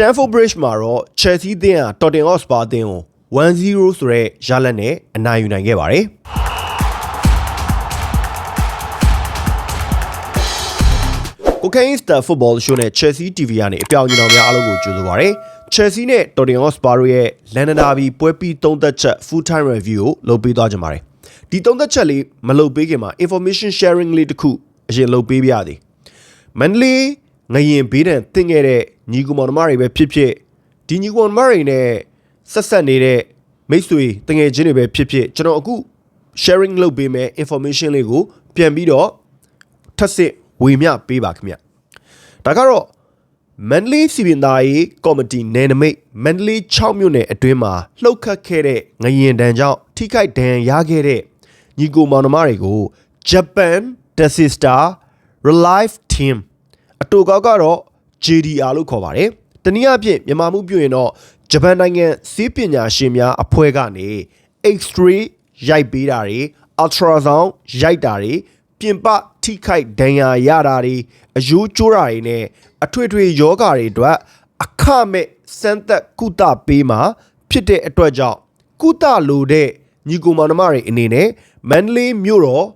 Stamford Bridge မှာတော့ Chelsea အသင်းဟာ Tottenham Hotspur အသင်းကို1-0ဆိုတဲ့ရလဒ်နဲ့အနိုင်ယူနိုင်ခဲ့ပါတယ်။ကိုကိန်းစတာဖုတ်ဘောရှိုးနဲ့ Chelsea TV ကနေအပြောင်ကျွန်တော်များအားလုံးကိုကြိုဆိုပါရစေ။ Chelsea နဲ့ Tottenham Hotspur တို့ရဲ့လန်ဒန်ဒါဘီပွဲပြီးသုံးသက်ချက် full time review ကိုလုပ်ပေးသွားကြပါတယ်။ဒီသုံးသက်ချက်လေးမလုပ်ပေးခင်မှာ information sharing လေးတစ်ခုအရင်လုပ်ပေးပြရသည်။မန္တလေး ငရင်ဘေးဒဏ်တင်ခဲ့တဲ့ညီကူမောင်နှမတွေပဲဖြစ်ဖြစ်ဒီညီကူမောင်နှမတွေနဲ့ဆက်ဆက်နေတဲ့မိတ်ဆွေတငယ်ချင်းတွေပဲဖြစ်ဖြစ်ကျွန်တော်အခု sharing လုပ်ပေးမယ် information လေးကိုပြန်ပြီးတော့ထပ်စစ်ဝေမျှပေးပါခင်ဗျဒါကတော့မန္တလေးစီပင်သားရေးကော်မတီနယ်နိမိတ်မန္တလေး6မြို့နယ်အတွင်းမှာလှုပ်ခတ်ခဲ့တဲ့ငရင်တန်းကြောင့်ထိခိုက်ဒဏ်ရာရခဲ့တဲ့ညီကိုမောင်နှမတွေကို Japan The Sister Relive Team အတူကောက်ကတော့ JDR လို့ခေါ်ပါတယ်။တနည်းအားဖြင့်မြန်မာမှုပြုရင်တော့ဂျပန်နိုင်ငံစီးပညာရှင်များအဖွဲ့ကနေ X-ray ရိုက်ပေးတာတွေ ultrasound ရိုက်တာတွေပြင်ပထိခိုက်ဒဏ်ရာရတာတွေအယိုးကျိုးတာတွေနဲ့အထွေထွေယောဂါတွေအတွက်အခမဲ့စမ်းသက်ကုသပေးမှာဖြစ်တဲ့အတွက်ကြောင့်ကုသလိုတဲ့ညီကိုမောင်နှမတွေအနေနဲ့မန္တလေးမြို့တော်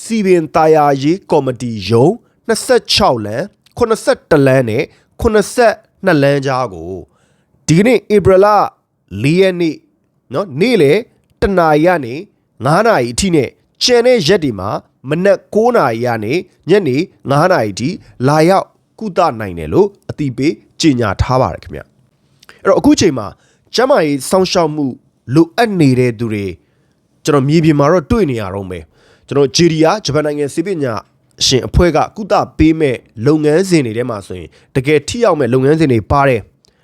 စီပင်တာယာရေးကော်မတီယုံ26လမ်း 81လမ်းနဲ့82လမ်းကြားကိုဒီကနေ့ဧပြီလ4ရက်နေ့เนาะနေ့လေတနာရီကနေ9နာရီအထိနဲ့ကျန်တဲ့ရက်တွေမှာမနက်9နာရီကနေညနေ9နာရီအထိလာရောက်ကုသနိုင်တယ်လို့အတိပေးကြေညာထားပါတယ်ခင်ဗျအဲ့တော့အခုချိန်မှာကျမ်းမာရေးစောင့်ရှောက်မှုလိုအပ်နေတဲ့သူတွေကျွန်တော်မြေပြင်မှာတော့တွေ့နေရတော့မယ်ကျွန်တော် JDR ဂျပန်နိုင်ငံစီးပညာ ရှင်အဖွဲ့ကကုသပေးမဲ့လုပ်ငန်းစဉ်တွေထဲမှာဆိုရင်တကယ်ထိရောက်မဲ့လုပ်ငန်းစဉ်တွေပါတယ်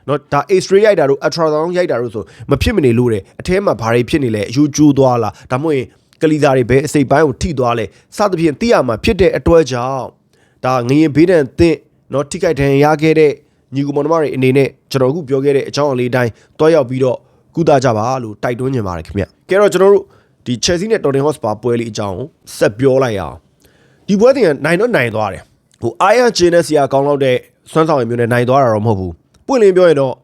နော်ဒါ X-ray ရိုက်တာတို့ ultrasound ရိုက်တာတို့ဆိုမဖြစ်မနေလို့တယ်အထဲမှာဘာတွေဖြစ်နေလဲအယူကျိုးသွားလားဒါမှမဟုတ်ရင်ကလီသားတွေပဲအစိပ်ပိုင်းကိုထိသွားလဲစသဖြင့်သိရမှာဖြစ်တဲ့အတွက်ကြောင့်ဒါငရင်ဘေးဒဏ်သင့်နော်ထိခိုက်ဒဏ်ရာရခဲ့တဲ့ညီကူမောင်နှမတွေအနေနဲ့ကျွန်တော်အခုပြောခဲ့တဲ့အကြောင်းအလေးတိုင်းတွားရောက်ပြီးတော့ကုသကြပါလို့တိုက်တွန်းနေပါတယ်ခင်ဗျကဲတော့ကျွန်တော်တို့ဒီ Chelsea နဲ့ Tottenham Hotspur ပွဲလေးအကြောင်းကိုဆက်ပြောလိုက်အောင် ဒီပွဲတင်ကနိုင်တော့နိုင်သွားတယ်ဟိုအာရဂျင်းနဲ့ဆီယာကောင်းလောက်တဲ့စွမ်းဆောင်ရည်မျိုးနဲ့နိုင်သွားတာတော့မဟုတ်ဘူးပွင့်လင်းပြောရင်တော့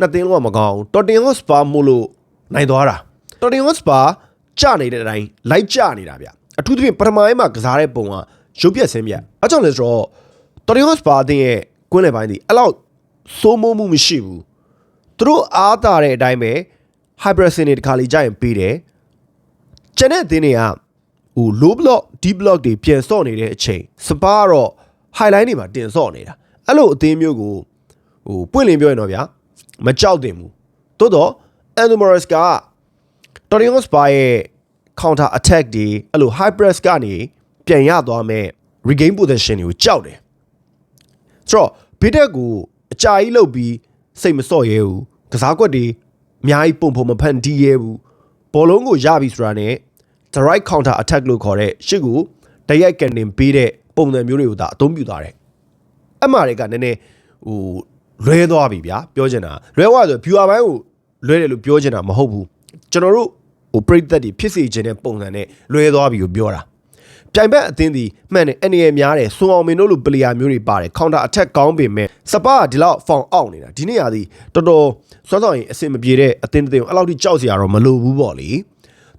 နှစ်သင်းလုံးကမကောင်းဘူး Tottenham Hotspur မို့လို့နိုင်သွားတာ Tottenham Hotspur ကြနေတဲ့အတိုင်းလိုက်ကြနေတာဗျအထူးသဖြင့်ပထမပိုင်းမှာကစားတဲ့ပုံကရုပ်ပြက်ဆင်းပြအကြောင်းလဲဆိုတော့ Tottenham Hotspur အသင်းရဲ့ကွင်းလယ်ပိုင်းဒီအဲ့လောက်စိုးမိုးမှုမရှိဘူးသူတို့အားတာတဲ့အတိုင်းပဲ Hypersin တွေတခါလေကြာရင်ပေးတယ်ကျန်တဲ့အသင်းတွေက ဟို low block deep block တွေပြန်ဆော့နေတဲ့အချိန်စပါကတော့ highline တွေမှာတင်ဆော့နေတာအဲ့လိုအသင်းမျိုးကိုဟိုပွင့်လင်းပြောရင်တော့ဗျာမကြောက်တင်ဘူးတိုးတော့ Anthony Morris က Tottenham Hotspur ရဲ့ counter attack တွေအဲ့လို high press ကနေပြန်ရသွားမဲ့ regain possession တွေကိုကြောက်တယ်ဆိုတော့ဘေးတက်ကိုအကြာကြီးလှုပ်ပြီးစိတ်မစော့ရဲဘူးကစားကွက်တွေအများကြီးပုံပုံမဖန်တီးရဲဘူးဘောလုံးကိုရပြီဆိုတာနဲ့ the right counter attack လို့ခေါ်တဲ့ရှစ်ကိုတရိုက်ကန်တင်ပေးတဲ့ပုံစံမျိုးတွေကိုဒါအသုံးပြုသွားတယ်အမှားတွေကနည်းနည်းဟိုလွဲသွားပြီဗျာပြောချင်တာလွဲသွားဆို viewer ဘိုင်းကိုလွဲတယ်လို့ပြောချင်တာမဟုတ်ဘူးကျွန်တော်တို့ဟိုပရိသတ်တွေဖြစ်စေခြင်းတဲ့ပုံစံနဲ့လွဲသွားပြီကိုပြောတာပြိုင်ဘက်အသင်းဒီမှန်တယ်အနေရများတယ်ဆွန်အောင်မင်းတို့လိုပလေယာမျိုးတွေပါတယ် counter attack ကောင်းပေမဲ့စပါကဒီလောက်ဖောင်အောက်နေတာဒီနေ့ရာဒီတော်တော်စွမ်းဆောင်ရင်အဆင်မပြေတဲ့အသင်းတစ်သင်းကိုအဲ့လောက်ထိကြောက်စရာတော့မလိုဘူးပေါ့လေ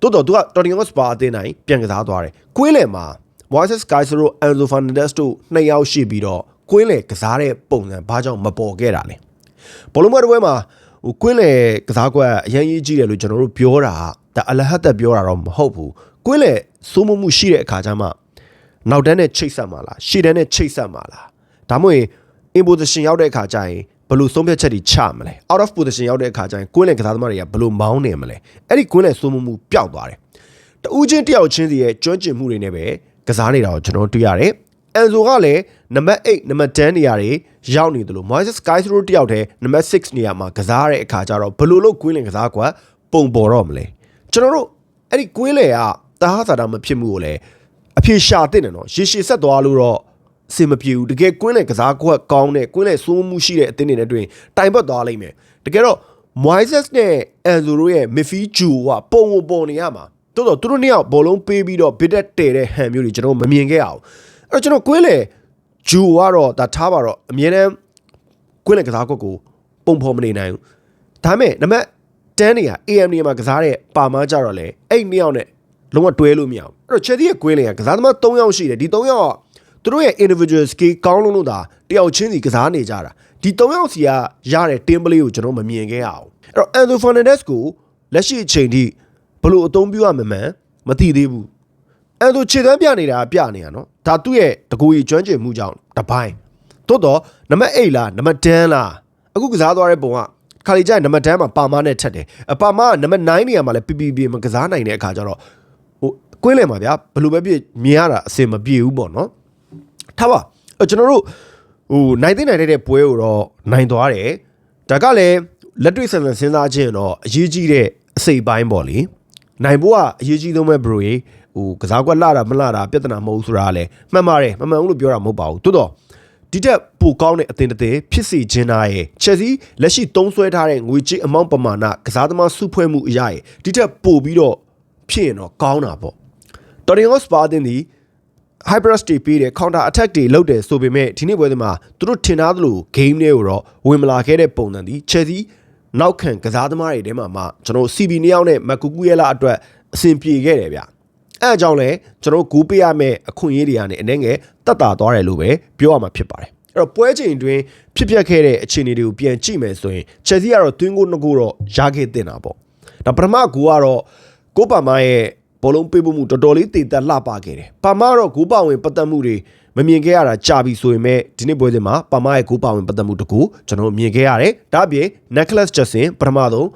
တိုးတော့သူက Tottenham Hotspur အသင်းတိုင်းပြန်ကစားသွားတယ်ကွင်းလယ်မှာ Moises Caicedo Enzo Fernandez တို့နှစ်ယောက်ရှိပြီးတော့ကွင်းလယ်ကစားတဲ့ပုံစံဘာကြောင့်မပေါ်ခဲ့တာလဲဘောလုံးပွဲတစ်ပွဲမှာဟိုကွင်းလယ်ကစားကွက်အရင်ကြီးကြည့်တယ်လို့ကျွန်တော်တို့ပြောတာဒါအလဟတ်သက်ပြောတာတော့မဟုတ်ဘူးကွင်းလယ်စိုးမိုးမှုရှိတဲ့အခါကျမှနောက်တန်းနဲ့ချိတ်ဆက်မှာလားရှေ့တန်းနဲ့ချိတ်ဆက်မှာလားဒါမှမဟုတ် in position ရောက်တဲ့အခါကျရင် ဘယ်လိုဆုံးဖြတ်ချက်တွေချမလဲ out of position ရောက်တဲ့အခါကျရင်ကွင်းလယ်ကစားသမားတွေကဘယ်လိုမောင်းနေမလဲအဲ့ဒီကွင်းလယ်စိုးမိုးမှုပျောက်သွားတယ်တူးချင်းတယောက်ချင်းစီရဲ့ကျွမ်းကျင်မှုတွေနဲ့ပဲကစားနေတာကိုကျွန်တော်တွေ့ရတယ်အန်ဆိုကလည်းနံပါတ်8နံပါတ်10နေရာတွေရောက်နေတယ်လို့ Moises Caicedo တယောက်တည်းနံပါတ်6နေရာမှာကစားရတဲ့အခါကျတော့ဘယ်လိုလုပ်ကွင်းလင်ကစားကွာပုံပေါ်တော့မလဲကျွန်တော်တို့အဲ့ဒီကွင်းလေကတာဟာသာတာမဖြစ်မှုကိုလည်းအဖြေရှာတဲ့နော်ရေရှည်ဆက်သွားလို့တော့ အဆင်မပြေဘူးတကယ်ကွင်းလေကစားကွက်ကောင်းတဲ့ကွင်းလေစိုးမှုရှိတဲ့အသင်းတွေနဲ့တွေ့ရင်တိုင်ပတ်သွားလိမ့်မယ်တကယ်တော့ Moises နဲ့ Enzo တို့ရဲ့ midfield duo ကပုံပေါ်နေရမှာတော်တော်သူတို့နှစ်ယောက်ဘောလုံးပေးပြီးတော့ဘစ်တက်တဲတဲ့ဟန်မျိုးတွေကျွန်တော်မမြင်ခဲ့အောင်အဲ့တော့ကျွန်တော်ကွင်းလေဂျူကတော့ဒါထားပါတော့အမြဲတမ်းကွင်းလေကစားကွက်ကိုပုံဖော်မနေနိုင်ဘူးဒါပေမဲ့နံပါတ်10နေရ AM နေရာမှာကစားတဲ့ပါမားကြတော့လေအဲ့နှစ်ယောက်နဲ့လုံးဝတွဲလို့မရအောင်အဲ့တော့ Chelsea ရဲ့ကွင်းလင်ကကစားသမား3ယောက်ရှိတယ်ဒီ3ယောက်က သူတို့ရဲ့ individual skill ကောင်းလုံးလို့သာတယောက်ချင်းစီကစားနေကြတာဒီ3ယောက်စီကရတဲ့ team play ကိုကျွန်တော်မမြင်ခဲ့ရအောင်အဲ့တော့ Enzo Fernandez ကိုလက်ရှိအချိန်ထိဘလို့အသုံးပြုရမှန်းမသိသေးဘူးအဲ့ဒါခြေတန်းပြနေတာပြနေရနော်ဒါသူ့ရဲ့တကူကြီးကျွမ်းကျင်မှုကြောင့်တပိုင်းတိုးတော့နံပါတ်8လားနံပါတ်10လားအခုကစားသွားတဲ့ပုံကခါလီကျရင်နံပါတ်10မှာပါမနဲ့ထက်တယ်အပါမကနံပါတ်9နေရာမှာလည်း PPP မကစားနိုင်တဲ့အခါကျတော့ဟိုကွင်းလည်မှာဗျာဘယ်လိုပဲဖြစ်မြင်ရတာအဆင်မပြေဘူးပေါ့နော် ထားပါအဲ့ကျွန်တော်တို့ဟိုနိုင်သိနိုင်တဲ့ပွဲကိုတော့နိုင်သွားတယ်ဒါကလည်းလက်တွေ့ဆန်ဆန်စဉ်းစားခြင်းတော့အရေးကြီးတဲ့အစိပ်ပိုင်းပေါ့လေနိုင်ဖို့ကအရေးကြီးဆုံးပဲဘရိုကြီးဟိုကစားကွက်လှတာမလှတာပြဿနာမဟုတ်ဘူးဆိုတာကလည်းမှန်ပါတယ်မမှန်ဘူးလို့ပြောတာမဟုတ်ပါဘူးတိုးတော့ဒီတက်ပိုကောင်းတဲ့အသင်တစ်သင်ဖြစ်စီခြင်းသားရဲ့ချက်စီလက်ရှိသုံးဆွဲထားတဲ့ငွေကြေးအမောင့်ပမာဏကစားသမားစုဖွဲ့မှုအရာရဲ့ဒီတက်ပို့ပြီးတော့ဖြစ်ရင်တော့ကောင်းတာပေါ့တော်ရင်ဟော့စပါတင်ဒီ hyper stay ပေးတယ် counter attack တွေလုပ်တယ်ဆိုပေမဲ့ဒီနေ့ပွဲစဉ်မှာသူတို့ထင်ထားသလို game တွေကိုတော့ဝင်မလာခဲ့တဲ့ပုံစံဒီ Chelsea နောက်ခံကစားသမားတွေထဲမှာမှကျွန်တော် CB နှစ်ယောက်နဲ့မကူကူရဲလာအတွက်အဆင်ပြေခဲ့တယ်ဗျအဲအကြောင်းလဲကျွန်တော်ဂူးပေးရမယ့်အခွင့်အရေးတွေကနေအနေငယ်တက်တာသွားတယ်လို့ပဲပြောရမှာဖြစ်ပါတယ်အဲ့တော့ပွဲချိန်တွင်ဖြစ်ပျက်ခဲ့တဲ့အခြေအနေတွေကိုပြန်ကြည့်မယ်ဆိုရင် Chelsea ကတော့တွင်းကိုနှစ်ကိုတော့ရခဲ့တင်တာပေါ့ဒါပထမဂူကတော့ကိုပါမာရဲ့ ဘောလုံးပေးဖို့မှုတော်တော်လေးတည်တက်လှပခဲ့တယ်။ပါမာတော့ဂိုးပါဝင်ပတ်သက်မှုတွေမမြင်ခဲ့ရတာကြာပြီဆိုရင်မဲ့ဒီနေ့ပွဲစဉ်မှာပါမာရဲ့ဂိုးပါဝင်ပတ်သက်မှုတကူကျွန်တော်မြင်ခဲ့ရတယ်။ဒါ့အပြင် Necklace Justin ပထမဆုံး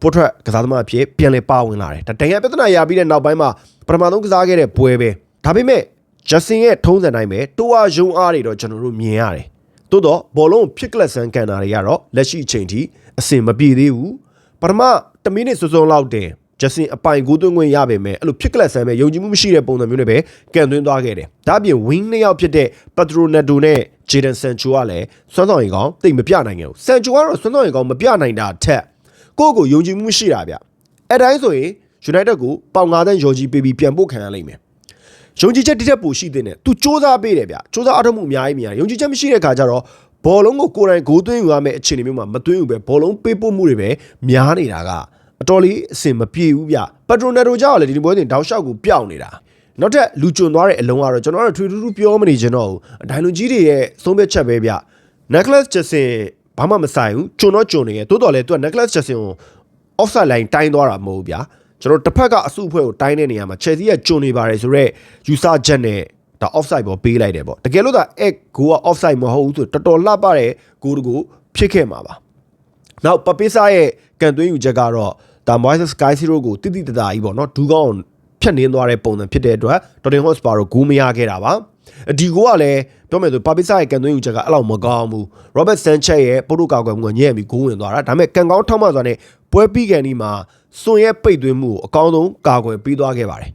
ပို့ထွက်ကစားသမားအဖြစ်ပြန်လည်ပါဝင်လာတယ်။ဒါတန်ရပြဿနာရပြီးတဲ့နောက်ပိုင်းမှာပထမဆုံးကစားခဲ့တဲ့ပွဲပဲ။ဒါပေမဲ့ Justin ရဲ့ထုံးစံတိုင်းပဲတိုးအားယုံအားတွေတော့ကျွန်တော်တို့မြင်ရတယ်။တိုးတော့ဘောလုံးဖြစ်ကလဆန်ကန်တာတွေကတော့လက်ရှိအချိန်ထိအဆင်မပြေသေးဘူး။ပထမ1မိနစ်စုံစုံလောက်တင် ဂျက်ဆင်အပိုင်ကိုသွင်းခွင့်ရပေမဲ့အဲ့လိုဖြစ်ကလပ်ဆန်မဲ့ယုံကြည်မှုမရှိတဲ့ပုံစံမျိုးနဲ့ပဲကန်သွင်းသွားခဲ့တယ်။ဒါ့အပြင် wing နှစ်ယောက်ဖြစ်တဲ့ Pedro Neto နဲ့ Jadon Sancho ကလည်းစွမ်းဆောင်ရည်ကောင်းတိတ်မပြနိုင်ခဲ့ဘူး။ Sancho ကတော့စွမ်းဆောင်ရည်ကောင်းမပြနိုင်တာထက်ကိုယ့်ကိုယုံကြည်မှုမရှိတာဗျ။အဲ့တိုင်းဆိုရင် United ကိုပေါင်9တန်းယော်ကြီးပေးပြီးပြန်ပို့ခံရလိမ့်မယ်။ယုံကြည်ချက်တိတက်ပိုရှိတဲ့နဲ့သူစ조사ပေးတယ်ဗျ။စ조사အထောက်မှုအများကြီးမြင်ရတယ်။ယုံကြည်ချက်မရှိတဲ့ခါကျတော့ဘောလုံးကိုကိုယ်တိုင်ဂိုးသွင်းယူရမယ့်အခြေအနေမျိုးမှာမသွင်းဘူးပဲဘောလုံးပေးပို့မှုတွေပဲများနေတာက အတော်လေးအဆင်မပြေဘူးဗျပက်ထရိုနယ်တိုကြောက်လည်းဒီပွဲစဉ်တောက်လျှောက်ကိုပျောက်နေတာနောက်ထပ်လူကျွံသွားတဲ့အလုံးကတော့ကျွန်တော်တို့ထွေထူးထူးပြောမနေချင်တော့ဘူးဒိုင်လူကြီးတွေရဲ့သုံးဖြတ်ချက်ပဲဗျ necklace jackson ဘာမှမဆိုင်ဘူးကျွံတော့ကျွံနေရဲ့တိုးတော်လဲသူက necklace jackson ကို offside line တိုင်းသွားတာမဟုတ်ဘူးဗျကျွန်တော်တစ်ဖက်ကအစုအဖွဲ့ကိုတိုင်းတဲ့နေရာမှာ Chelsea ကကျွံနေပါတယ်ဆိုတော့ယူဆချက်နဲ့ဒါ offside ပေါ်ပေးလိုက်တယ်ပေါ့တကယ်လို့ဒါ egg ကိုက offside မဟုတ်ဘူးဆိုတော်တော်လှပတဲ့ဂိုးတကူဖြစ်ခဲ့မှာပါနောက်ပပိစာရဲ့ကန်သွင်းယူချက်ကတော့ ဒါ Moises Sky Zero ကိုတိတိတတာကြီးပေါ့နော်ဒူးကောင်းဖြတ်နှင်းသွားတဲ့ပုံစံဖြစ်တဲ့အတွက် Tottenham Hotspur ကိုဂိုးမရခဲ့တာပါဒီကိုကလည်းပြောမယ်ဆိုပါပစ်စာရဲ့ကန်သွင်းယူချက်ကအဲ့လောက်မကောင်းဘူး Robert Sanchez ရဲ့ပို့လို့ကောက်ကွယ်မှုကညံ့ပြီးဂိုးဝင်သွားတာဒါပေမဲ့ကန်ကောင်းထောက်မှစွာနဲ့ပွဲပြီးကန်ဒီမှာစွန်ရဲ့ပိတ်သွင်းမှုကိုအကောင်းဆုံးကာကွယ်ပေးသွားခဲ့ပါတယ်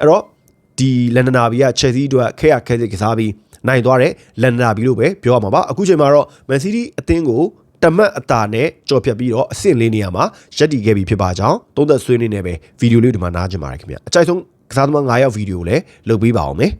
အဲ့တော့ဒီလန်ဒနာဘီက Chelsea အတွက်ခဲရခဲစစ်ကစားပြီးနိုင်သွားတဲ့လန်ဒနာဘီလို့ပဲပြောရမှာပါအခုချိန်မှာတော့ Man City အသင်းကို တမတ်အတာနဲ့ကြော်ဖြတ်ပြီးတော့အဆင့်လေးနေရာမှာရက်တည်ခဲ့ပြီးဖြစ်ပါကြောင်းသုံးသက်ဆွေးနွေးနေပဲဗီဒီယိုလေးဒီမှာနားကြင်ပါတယ်ခင်ဗျအကြိုက်ဆုံးကစားသမား9ယောက်ဗီဒီယိုလည်းလုပ်ပေးပါအောင်မယ်